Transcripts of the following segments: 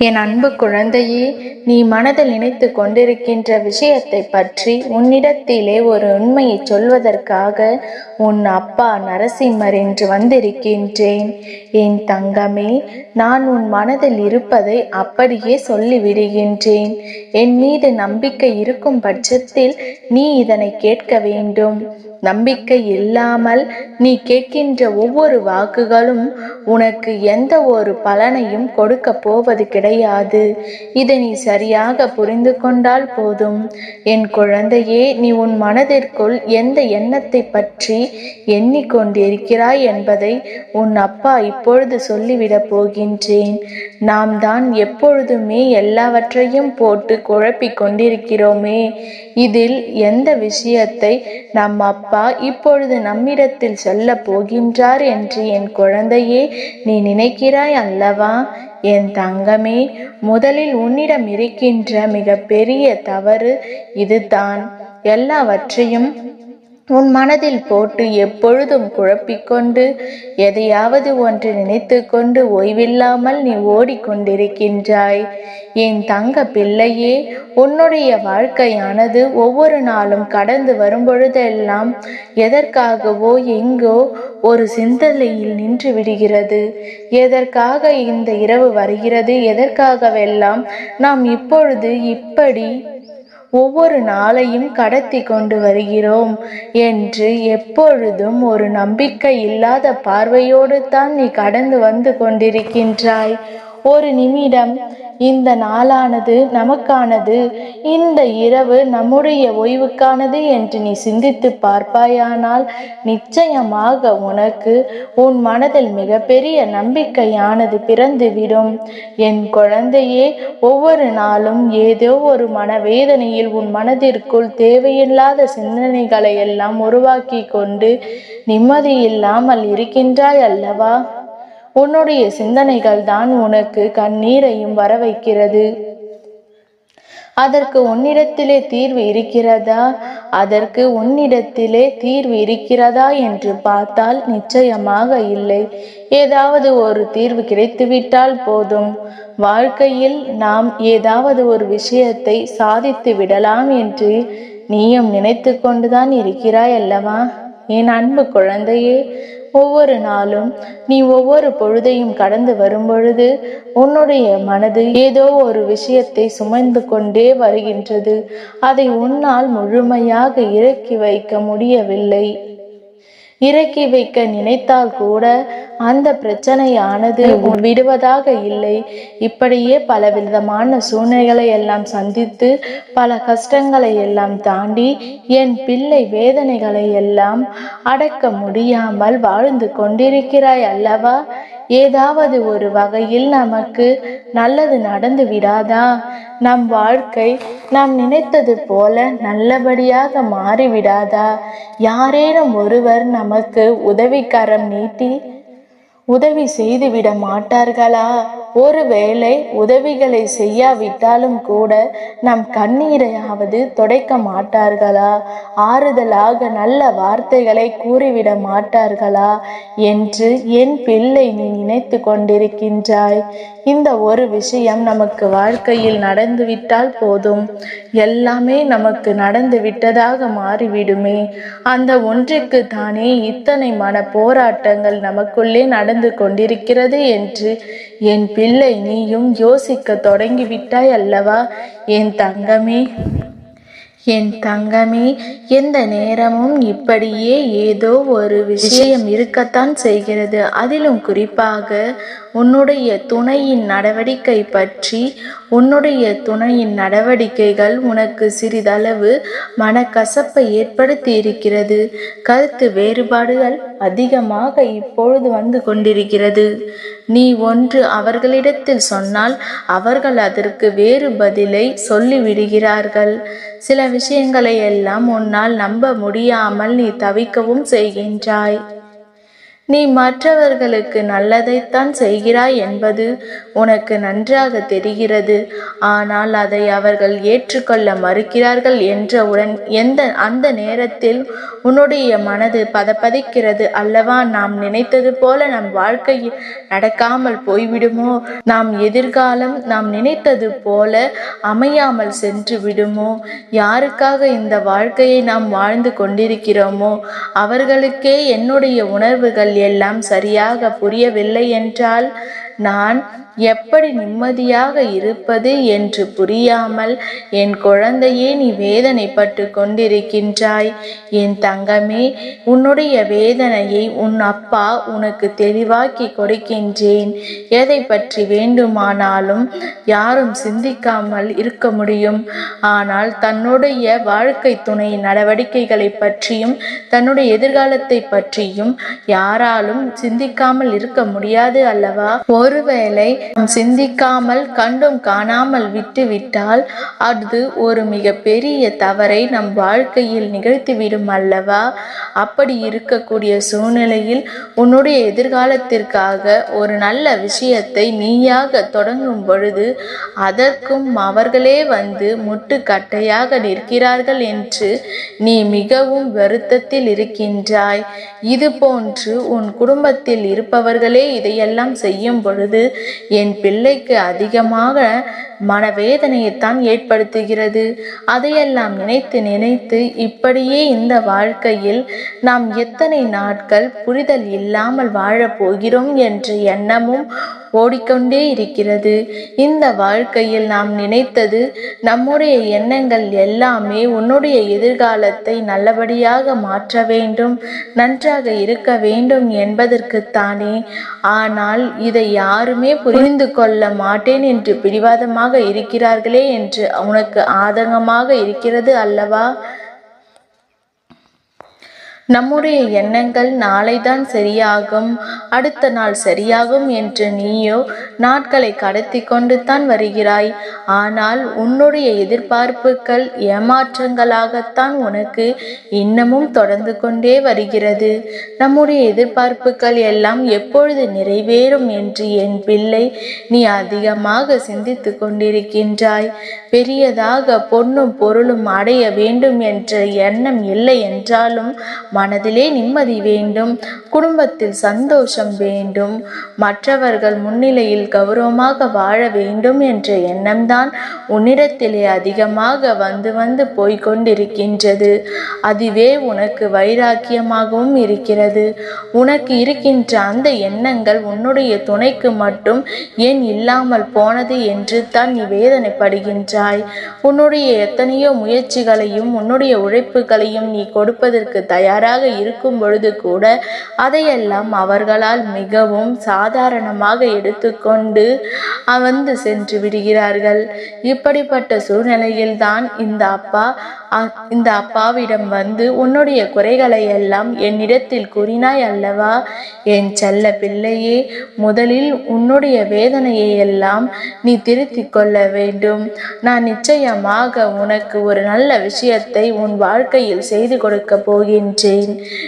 என் அன்பு குழந்தையே நீ மனதில் நினைத்து கொண்டிருக்கின்ற விஷயத்தை பற்றி உன்னிடத்திலே ஒரு உண்மையை சொல்வதற்காக உன் அப்பா நரசிம்மர் என்று வந்திருக்கின்றேன். என் தங்கமே நான் உன் மனதில் இருப்பதை அப்படியே சொல்லிவிடுகின்றேன். என் மீது நம்பிக்கை இருக்கும் பட்சத்தில் நீ இதனை கேட்க வேண்டும். நம்பிக்கை இல்லாமல் நீ கேட்கின்ற ஒவ்வொரு வாக்குகளும் உனக்கு எந்த ஒரு பலனையும் கொடுக்க போவது கிடையாது. இதை நீ சரியாக புரிந்து கொண்டால் போதும். என் குழந்தையே நீ உன் மனதிற்குள் எந்த எண்ணத்தை பற்றி எண்ணிக்கொண்டிருக்கிறாய் என்பதை உன் அப்பா இப்பொழுது சொல்லிவிடப் போகின்றேன். நாம் தான் எப்பொழுதுமே எல்லாவற்றையும் போட்டு குழப்பிக் கொண்டிருக்கிறோமே. இதில் எந்த விஷயத்தை நம் அப்பா இப்பொழுது நம்மிடத்தில் சொல்ல போகின்றார் என்று என் குழந்தையே நீ நினைக்கிறாய் அல்லவா? என் தங்கமே முதலில் உன்னிடம் இருக்கின்ற மிக பெரிய தவறு இதுதான். எல்லாவற்றையும் உன் மனதில் போட்டு எப்பொழுதும் குழப்பிக்கொண்டு எதையாவது ஒன்று நினைத்து கொண்டு ஓய்வில்லாமல் நீ ஓடிக்கொண்டிருக்கின்றாய். என் தங்க பிள்ளையே உன்னுடைய வாழ்க்கையானது ஒவ்வொரு நாளும் கடந்து வரும்பொழுதெல்லாம் எதற்காகவோ எங்கோ ஒரு சிந்தனையில் நின்று விடுகிறது. எதற்காக இந்த இரவு வருகிறது? எதற்காகவெல்லாம் நாம் இப்பொழுது இப்படி ஒவ்வொரு நாளையும் கடத்தி கொண்டு வருகிறோம் என்று எப்பொழுதும் ஒரு நம்பிக்கை இல்லாத பார்வையோடு தான் நீ கடந்து வந்து கொண்டிருக்கின்றாய். ஒரு நிமிடம். இந்த நாளானது நமக்கானது. இந்த இரவு நம்முடைய ஓய்வுக்கானது என்று நீ சிந்தித்து பார்ப்பாயானால் நிச்சயமாக உனக்கு உன் மனதில் மிகப்பெரிய நம்பிக்கையானது பிறந்துவிடும். என் குழந்தையே ஒவ்வொரு நாளும் ஏதோ ஒரு மனவேதனையில் உன் மனதிற்குள் தேவையில்லாத சிந்தனைகளை எல்லாம் உருவாக்கி கொண்டு நிம்மதி இல்லாமல் இருக்கின்றாய் அல்லவா? உன்னுடைய சிந்தனைகள் தான் உனக்கு கண்ணீரையும் வர வைக்கிறது அதற்கு உன்னிடத்திலே தீர்வு இருக்கிறதா? அதற்கு உன்னிடத்திலே தீர்வு இருக்கிறதா என்று பார்த்தால் நிச்சயமாக இல்லை. ஏதாவது ஒரு தீர்வு கிடைத்துவிட்டால் போதும். வாழ்க்கையில் நாம் ஏதாவது ஒரு விஷயத்தை சாதித்து விடலாம் என்று நீயும் நினைத்து கொண்டுதான் இருக்கிறாய் அல்லவா? என் அன்பு குழந்தையே ஒவ்வொரு நாளும் நீ ஒவ்வொரு பொழுதையும் கடந்து வரும்பொழுது உன்னுடைய மனது ஏதோ ஒரு விஷயத்தை சுமந்து கொண்டே வருகின்றது. அதை உன்னால் முழுமையாக இறக்கி வைக்க முடியவில்லை. இறக்கி வைக்க நினைத்தால் கூட அந்த பிரச்சனையானது விடுவதாக இல்லை. இப்படியே பலவிதமான சூழ்நிலைகளை எல்லாம் சந்தித்து பல கஷ்டங்களை எல்லாம் தாண்டி என் பிள்ளை வேதனைகளை எல்லாம் அடக்க முடியாமல் வாழ்ந்து கொண்டிருக்கிறாய் அல்லவா? ஏதாவது ஒரு வகையில் நமக்கு நல்லது நடந்து விடாதா? நம் வாழ்க்கை நாம் நினைத்தது போல நல்லபடியாக மாறிவிடாதா? யாரேனும் ஒருவர் நமக்கு உதவிக்கரம் நீட்டி உதவி செய்துவிட மாட்டார்களா? ஒருவேளை உதவிகளை செய்யாவிட்டாலும் கூட நம் கண்ணீரையாவது துடைக்க மாட்டார்களா? ஆறுதலாக நல்ல வார்த்தைகளை கூறிவிட மாட்டார்களா? என்று என் பிள்ளை நீ நினைத்து கொண்டிருக்கின்றாய். இந்த ஒரு விஷயம் நமக்கு வாழ்க்கையில் நடந்துவிட்டால் போதும். எல்லாமே நமக்கு நடந்து விட்டதாக மாறிவிடுமே. அந்த ஒன்றுக்கு தானே இத்தனை மன போராட்டங்கள் நமக்குள்ளே நடந்து கொண்டிருக்கிறது என்று என் பிள்ளை நீயும் யோசிக்க தொடங்கிவிட்டாய் அல்லவா? என் தங்கமே என் தங்கமே எந்த நேரமும் இப்படியே ஏதோ ஒரு விஷயம் இருக்கத்தான் செய்கிறது. அதிலும் குறிப்பாக உன்னுடைய துணையின் நடவடிக்கை பற்றி உன்னுடைய துணையின் நடவடிக்கைகள் உனக்கு சிறிதளவு மனக்கசப்பை ஏற்படுத்தி இருக்கிறது கருத்து வேறுபாடுகள் அதிகமாக இப்பொழுது வந்து கொண்டிருக்கிறது. நீ ஒன்று அவர்களிடத்தில் சொன்னால் அவர்கள் அதற்கு வேறு பதிலை சொல்லிவிடுகிறார்கள். சில விஷயங்களை எல்லாம் உன்னால் நம்ப முடியாமல் நீ தவிக்கவும் செய்கின்றாய். நீ மற்றவர்களுக்கு நல்லதைத்தான் செய்கிறாய் என்பது உனக்கு நன்றாக தெரிகிறது. ஆனால் அதை அவர்கள் ஏற்றுக்கொள்ள மறுக்கிறார்கள் என்றவுடன் எந்த அந்த நேரத்தில் உன்னுடைய மனது பதபதிக்கிறது அல்லவா நாம் நினைத்தது போல நம் வாழ்க்கையில் நடக்காமல் போய்விடுமோ? நாம் எதிர்காலம் நாம் நினைத்தது போல அமையாமல் சென்று விடுமோ? யாருக்காக இந்த வாழ்க்கையை நாம் வாழ்ந்து கொண்டிருக்கிறோமோ? அவர்களுக்கே என்னுடைய உணர்வுகள் எல்லாம் சரியாக புரியவில்லை என்றால் நான் எப்படி நிம்மதியாக இருப்பது என்று புரியாமல் என் குழந்தையே நீ வேதனைப்பட்டு கொண்டிருக்கின்றாய். என் தங்கமே உன்னுடைய வேதனையை உன் அப்பா உனக்கு தெளிவாக்கி கொடுக்கின்றேன். எதை பற்றி வேண்டுமானாலும் யாரும் சிந்திக்காமல் இருக்க முடியும். ஆனால் தன்னுடைய வாழ்க்கை துணை நடவடிக்கைகளை பற்றியும் தன்னுடைய எதிர்காலத்தை பற்றியும் யாராலும் சிந்திக்காமல் இருக்க முடியாது அல்லவா? ஒருவேளை சிந்திக்காமல் கண்டும் காணாமல் விட்டுவிட்டால் அது ஒரு மிக பெரிய தவறை நம் வாழ்க்கையில் நிகழ்த்திவிடும் அல்லவா? அப்படி இருக்கக்கூடிய சூழ்நிலையில் உன்னுடைய எதிர்காலத்திற்காக ஒரு நல்ல விஷயத்தை நீயாக தொடங்கும் பொழுது அதற்கும் அவர்களே வந்து முட்டுக்கட்டையாக நிற்கிறார்கள் என்று நீ மிகவும் வருத்தத்தில் இருக்கின்றாய். இது போன்று உன் குடும்பத்தில் இருப்பவர்களே இதையெல்லாம் செய்யும் பொழுது என் பிள்ளைக்கு அதிகமாக மனவேதனையைத்தான் ஏற்படுத்துகிறது. அதையெல்லாம் நினைத்து நினைத்து இப்படியே இந்த வாழ்க்கையில் நாம் எத்தனை நாட்கள் புரிதல் இல்லாமல் வாழப் போகிறோம் என்ற எண்ணமும் ஓடிக்கொண்டே இருக்கிறது. இந்த வாழ்க்கையில் நாம் நினைத்தது நம்முடைய எண்ணங்கள் எல்லாமே உன்னுடைய எதிர்காலத்தை நல்லபடியாக மாற்ற வேண்டும் நன்றாக இருக்க வேண்டும் என்பதற்குத்தானே. ஆனால் இதை யாருமே புரிந்து கொள்ள மாட்டேன் என்று பிடிவாதமாக இருக்கிறார்களே என்று உனக்கு ஆதங்கமாக இருக்கிறது அல்லவா? நம்முடைய எண்ணங்கள் நாளைதான் சரியாகும் அடுத்த நாள் சரியாகும் என்று நீயோ நாட்களை கடத்தி கொண்டு தான் வருகிறாய். ஆனால் உன்னுடைய எதிர்பார்ப்புகள் ஏமாற்றங்களாகத்தான் உனக்கு இன்னமும் தொடர்ந்து கொண்டே வருகிறது. நம்முடைய எதிர்பார்ப்புகள் எல்லாம் எப்பொழுது நிறைவேறும் என்று என் பிள்ளை நீ அதிகமாக சிந்தித்து கொண்டிருக்கின்றாய். பெரியதாக பொன்னும் பொருளும் அடைய வேண்டும் என்ற எண்ணம் இல்லை என்றாலும் மனதிலே நிம்மதி வேண்டும் குடும்பத்தில் சந்தோஷம் வேண்டும் மற்றவர்கள் முன்னிலையில் கௌரவமாக வாழ வேண்டும் என்ற எண்ணம்தான் உன்னிடத்திலே அதிகமாக வந்து வந்து போய்கொண்டிருக்கின்றது. அதுவே உனக்கு வைராக்கியமாகவும் இருக்கிறது. உனக்கு இருக்கின்ற அந்த எண்ணங்கள் உன்னுடைய துணைக்கு மட்டும் ஏன் இல்லாமல் போனது என்று தான் நீ வேதனைப்படுகின்றாய். உன்னுடைய எத்தனையோ முயற்சிகளையும் உன்னுடைய உழைப்புகளையும் நீ கொடுப்பதற்கு தயாராக இருக்கும் பொழுது கூட அதையெல்லாம் அவர்களால் மிகவும் சாதாரணமாக எடுத்துக்கொண்டு வந்து சென்று விடுகிறார்கள். இப்படிப்பட்ட சூழ்நிலையில்தான் இந்த அப்பா இந்த அப்பாவிடம் வந்து உன்னுடைய குறைகளை எல்லாம் என்னிடத்தில் கூறினாய் அல்லவா? என் செல்ல பிள்ளையே முதலில் உன்னுடைய வேதனையை எல்லாம் நீ திருத்திக் கொள்ள வேண்டும். நான் நிச்சயமாக உனக்கு ஒரு நல்ல விஷயத்தை உன் வாழ்க்கையில் செய்து கொடுக்க போகின்றேன்.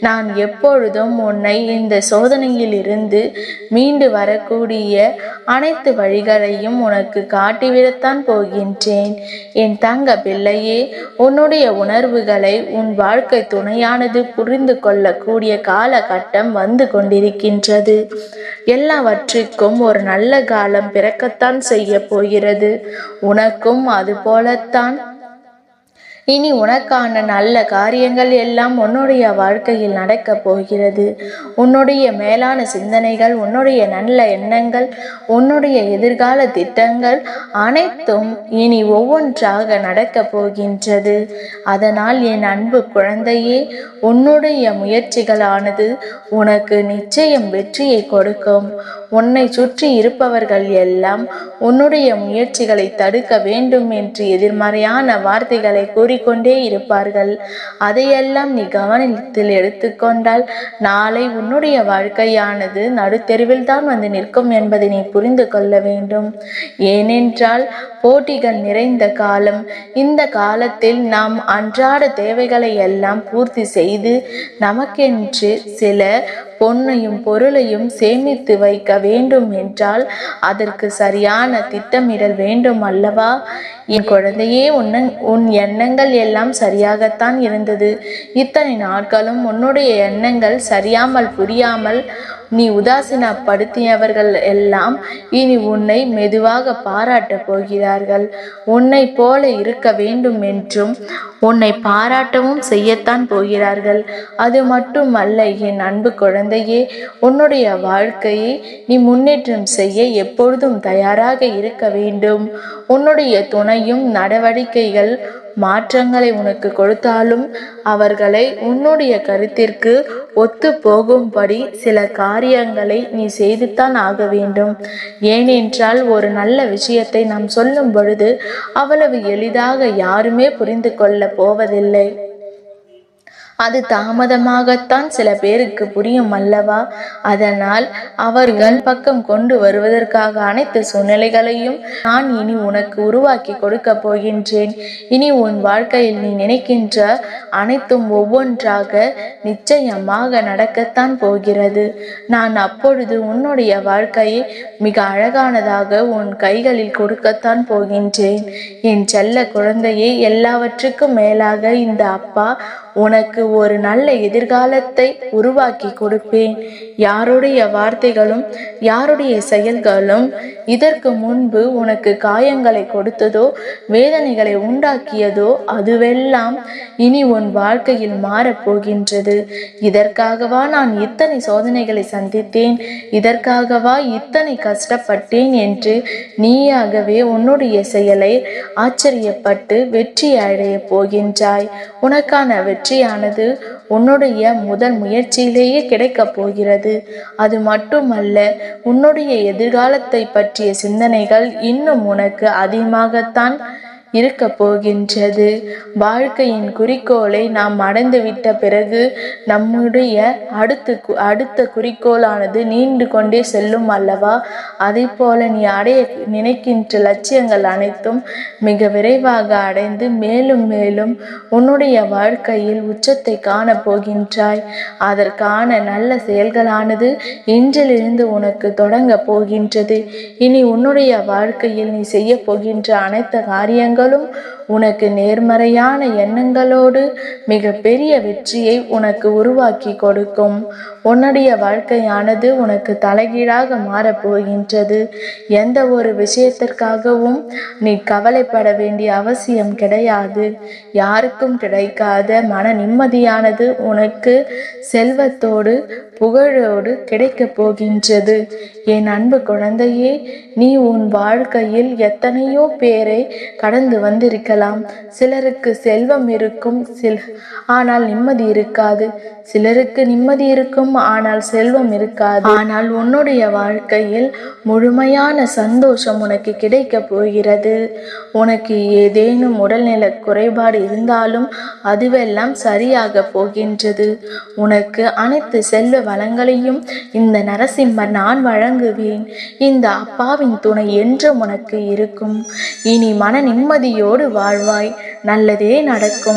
நான் எப்பொழுதும் உன்னை இந்த சோதனையில் இருந்து மீண்டு வரக்கூடிய அனைத்து வழிகளையும் உனக்கு காட்டிவிடத்தான் போகின்றேன். என் தங்க பிள்ளையே உன்னுடைய உணர்வுகளை உன் வாழ்க்கை துணையானது புரிந்து கொள்ளக்கூடிய காலகட்டம் வந்து கொண்டிருக்கின்றது. எல்லாவற்றுக்கும் ஒரு நல்ல காலம் பிறக்கத்தான் செய்ய போகிறது. உனக்கும் அது போலத்தான் இனி உனக்கான நல்ல காரியங்கள் எல்லாம் உன்னுடைய வாழ்க்கையில் நடக்கப் போகிறது. உன்னுடைய மேலான சிந்தனைகள் உன்னுடைய நல்ல எண்ணங்கள் உன்னுடைய எதிர்கால திட்டங்கள் அனைத்தும் இனி ஒவ்வொன்றாக நடக்கப் போகின்றது. அதனால் என் அன்பு குழந்தையே உன்னுடைய முயற்சிகளானது உனக்கு நிச்சயம் வெற்றியை கொடுக்கும். உன்னை சுற்றி இருப்பவர்கள் எல்லாம் உன்னுடைய முயற்சிகளை தடுக்க வேண்டும் என்று எதிர்மறையான வார்த்தைகளை கூறி கூறிக்கொண்டே இருப்பார்கள். அதையெல்லாம் நீ கவனத்தில் எடுத்துக்கொண்டால் நாளை உன்னுடைய வாழ்க்கையானது நடுத்தெருவில் தான் வந்து நிற்கும் என்பதை நீ புரிந்து கொள்ள வேண்டும். ஏனென்றால் போட்டிகள் நிறைந்த காலம். இந்த காலத்தில் நாம் அன்றாட தேவைகளை எல்லாம் பூர்த்தி செய்து நமக்கென்று சில பொன்னையும் பொருளையும் சேமித்து வைக்க வேண்டும் என்றால் அதற்கு சரியான திட்டமிடல் வேண்டும் அல்லவா? என் குழந்தையே உன்ன உன் எண்ணங்கள் எல்லாம் சரியாகத்தான் இருந்தது. இத்தனை நாட்களும் உன்னுடைய எண்ணங்கள் சரியாமல் புரியாமல் நீ உதாசீனப்படுத்தியவர்கள் எல்லாம் இனி உன்னை மெதுவாக பாராட்டப் போகிறார்கள். உன்னை போல இருக்க வேண்டும் என்றும் உன்னை பாராட்டவும் செய்யத்தான் போகிறார்கள். அது மட்டுமல்ல என் அன்பு குழந்தை குழந்தையே உன்னுடைய வாழ்க்கையை நீ முன்னேற்றம் செய்ய எப்பொழுதும் தயாராக இருக்க வேண்டும். உன்னுடைய துணையும் நடவடிக்கைகள் மாற்றங்களை உனக்கு கொடுத்தாலும் அவர்களை உன்னுடைய கருத்திற்கு ஒத்து போகும்படி சில காரியங்களை நீ செய்துத்தான் ஆக வேண்டும். ஏனென்றால் ஒரு நல்ல விஷயத்தை நாம் சொல்லும் பொழுது அவ்வளவு எளிதாக யாருமே புரிந்து கொள்ள போவதில்லை. அது தாமதமாகத்தான் சில பேருக்கு புரியும் அல்லவா? அதனால் அவர்கள் பக்கம் கொண்டு வருவதற்காக அனைத்து சூழ்நிலைகளையும் நான் இனி உனக்கு உருவாக்கி கொடுக்க போகின்றேன். இனி உன் வாழ்க்கையில் நீ நினைக்கின்ற அனைத்தும் ஒவ்வொன்றாக நிச்சயமாக நடக்கத்தான் போகிறது. நான் அப்பொழுது உன்னுடைய வாழ்க்கையை மிக அழகானதாக உன் கைகளில் கொடுக்கத்தான் போகின்றேன். என் செல்ல குழந்தையை எல்லாவற்றுக்கும் மேலாக இந்த அப்பா உனக்கு ஒரு நல்ல எதிர்காலத்தை உருவாக்கி கொடுப்பேன். யாருடைய வார்த்தைகளும் யாருடைய செயல்களும் இதற்கு முன்பு உனக்கு காயங்களை கொடுத்ததோ வேதனைகளை உண்டாக்கியதோ அதுவெல்லாம் இனி உன் வாழ்க்கையில் மாறப்போகின்றது இதற்காகவா நான் இத்தனை சோதனைகளை சந்தித்தேன்? இதற்காகவா இத்தனை கஷ்டப்பட்டேன் என்று நீயாகவே உன்னுடைய செயலை ஆச்சரியப்பட்டு வெற்றி அடைய போகின்றாய். உனக்கான வெற்றியானது உன்னுடைய முதல் முயற்சியிலேயே கிடைக்கப் போகிறது. அது மட்டுமல்ல உன்னுடைய எதிர்காலத்தை பற்றிய சிந்தனைகள் இன்னும் உனக்கு அதிகமாகத்தான் இருக்க போகின்றது. வாழ்க்கையின் குறிக்கோளை நாம் அடைந்துவிட்ட பிறகு நம்முடைய அடுத்த அடுத்த குறிக்கோளானது நீண்டு கொண்டே செல்லும் அல்லவா? அதை போல நீ அடைய நினைக்கின்ற லட்சியங்கள் அனைத்தும் மிக விரைவாக அடைந்து மேலும் மேலும் உன்னுடைய வாழ்க்கையில் உச்சத்தை காண போகின்றாய். அதற்கான நல்ல செயல்களானது இன்றிலிருந்து உனக்கு தொடங்க போகின்றது. இனி உன்னுடைய வாழ்க்கையில் நீ செய்ய போகின்ற அனைத்து காரியங்கள் உடலும் உனக்கு நேர்மறையான எண்ணங்களோடு மிக பெரிய வெற்றியை உனக்கு உருவாக்கி கொடுக்கும். உன்னுடைய வாழ்க்கையானது உனக்கு தலைகீழாக மாறப்போகின்றது எந்த ஒரு விஷயத்திற்காகவும் நீ கவலைப்பட வேண்டிய அவசியம் கிடையாது. யாருக்கும் கிடைக்காத மன நிம்மதியானது உனக்கு செல்வத்தோடு புகழோடு கிடைக்கப் போகின்றது. என் அன்பு குழந்தையே நீ உன் வாழ்க்கையில் எத்தனையோ பேரை கடந்து வந்திருக்க இருக்கலாம் சிலருக்கு செல்வம் இருக்கும் சில ஆனால் நிம்மதி இருக்காது. சிலருக்கு நிம்மதி இருக்கும் ஆனால் செல்வம் இருக்காது. ஆனால் உன்னுடைய வாழ்க்கையில் முழுமையான சந்தோஷம் உனக்கு கிடைக்க போகிறது. உனக்கு ஏதேனும் உடல்நல குறைபாடு இருந்தாலும் அதுவெல்லாம் சரியாக போகின்றது. உனக்கு அனைத்து செல்வ வளங்களையும் இந்த நரசிம்மர் நான் வழங்குவேன். இந்த அப்பாவின் துணை என்றும் உனக்கு இருக்கும். இனி மன நிம்மதியோடு வாழ்வாய். நல்லதே நடக்கும்.